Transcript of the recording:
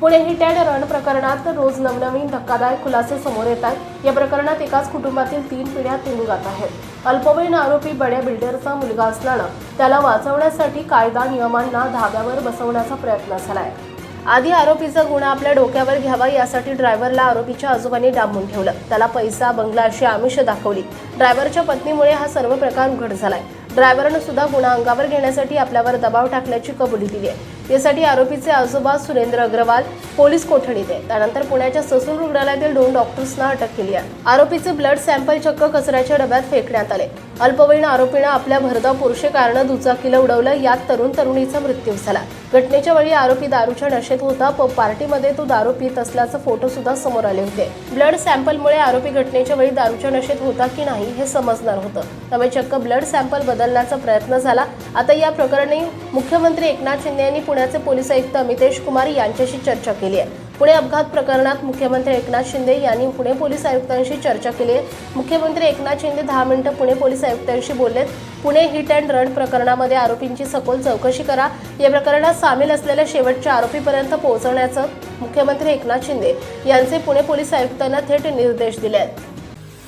Pune hit and run प्रकरणात रोज नवनवीन धक्कादायक खुलासे समोर येत आहेत. या प्रकरणात एकाच कुटुंबातील तीन पिढ्या तुरुंगात आहेत. अल्पवयीन आरोपी बड्या बिल्डरचा मुलगा असल्यानं त्याला वाचवण्यासाठी कायदा नियमांना धाब्यावर बसवण्याचा प्रयत्न झालाय. आधी आरोपीचा गुन्हा आपल्या डोक्यावर घ्यावा यासाठी ड्रायव्हरला आरोपीच्या आजोबांनी डांबून ठेवलं. त्याला पैसा बंगला अशी आमिष दाखवली. ड्रायव्हरच्या पत्नीमुळे हा सर्व प्रकार उघड झालाय. ड्रायव्हरनं सुद्धा गुन्हा अंगावर घेण्यासाठी आपल्यावर दबाव टाकल्याची कबुली दिली आहे. यासाठी आरोपीचे आजोबा सुरेंद्र अग्रवाल पोलीस कोठडीत आहे त्यानंतर पुण्याच्या ससून रुग्णालयातील दोन डॉक्टर्सना अटक केली आहे. आरोपीचे ब्लड सॅम्पल चक्क कचऱ्याच्या डब्यात फेकण्यात आले. अल्पवयीन आरोपीनं आपल्या भरधाव पुरुषे कारण दुचाकीला उडवलं. यात तरुण तरुणीचा मृत्यू झाला. घटनेच्या वेळी आरोपी दारूच्या नशेत होता. प पार्टीमध्ये तो दारू पित असल्याचे फोटो सुद्धा समोर आले होते. ब्लड सॅम्पलमुळे आरोपी घटनेच्या वेळी दारूच्या नशेत होता की नाही हे समजणार होतं. त्यामुळे चक्क ब्लड सॅम्पल बदल बदलण्याचा प्रयत्न झाला. आता या प्रकरणी मुख्यमंत्री एकनाथ शिंदे यांनी पुण्याचे पोलीस आयुक्त अमितेश कुमार यांच्याशी चर्चा केली आहे. पुणे अपघात प्रकरणात मुख्यमंत्री एकनाथ शिंदे यांनी पुणे पोलीस आयुक्तांशी चर्चा केली आहे. मुख्यमंत्री एकनाथ शिंदे दहा मिनिटं पुणे पोलीस आयुक्तांशी बोललेत. पुणे हिट अँड रन प्रकरणामध्ये आरोपींची सखोल चौकशी करा. या प्रकरणात सामील असलेल्या शेवटच्या आरोपीपर्यंत पोहोचवण्याचं मुख्यमंत्री एकनाथ शिंदे यांचे पुणे पोलीस आयुक्तांना थेट निर्देश दिले आहेत